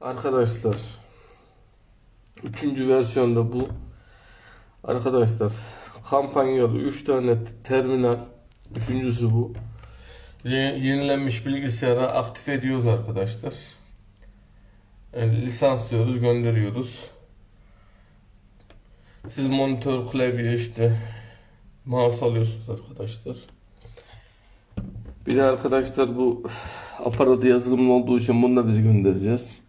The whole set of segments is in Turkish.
Arkadaşlar Üçüncü versiyonda bu. Arkadaşlar kampanyalı 3 tane terminal Üçüncüsü bu. Ye- Yenilenmiş bilgisayara aktif ediyoruz arkadaşlar. Yani lisanslıyoruz gönderiyoruz. Siz monitör klavye işte Mouse alıyorsunuz arkadaşlar. Bir de arkadaşlar bu aparatı yazılımlı olduğu için bunu da biz göndereceğiz.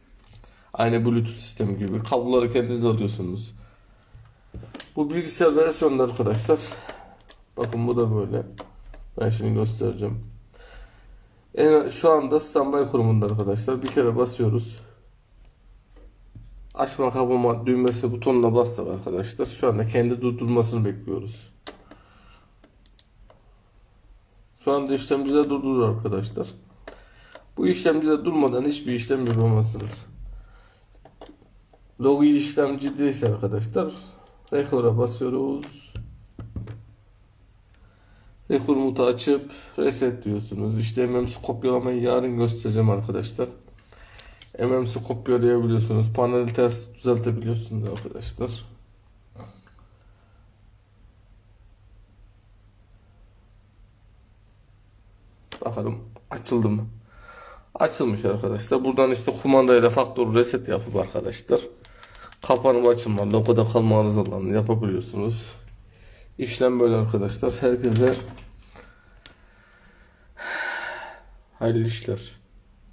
Aynı Bluetooth sistemi gibi. Kabloları kendiniz alıyorsunuz. Bu bilgisayar versiyonu arkadaşlar. Bakın bu da böyle. Ben şimdi göstereceğim. En, şu anda standby kurumunda arkadaşlar. Bir kere basıyoruz. Açma kapama düğmesi butonuna bastık arkadaşlar. Şu anda kendi durdurmasını bekliyoruz. Şu anda işlemcide durduruyor arkadaşlar. Bu işlemcide durmadan hiçbir işlem yapamazsınız. Logi işlemci değilse arkadaşlar Rekor'a basıyoruz. Rekor mutu açıp reset diyorsunuz. İşte MMC kopyalamayı yarın göstereceğim arkadaşlar. MMC kopyalayabiliyorsunuz. Paneli ters düzeltebiliyorsunuz arkadaşlar. Bakalım açıldı mı? Açılmış arkadaşlar. Buradan işte kumandayla faktör reset yapıp arkadaşlar kapanıp açılma, logoda kalma arızalarını yapabiliyorsunuz. İşlem böyle arkadaşlar. Herkese hayırlı işler.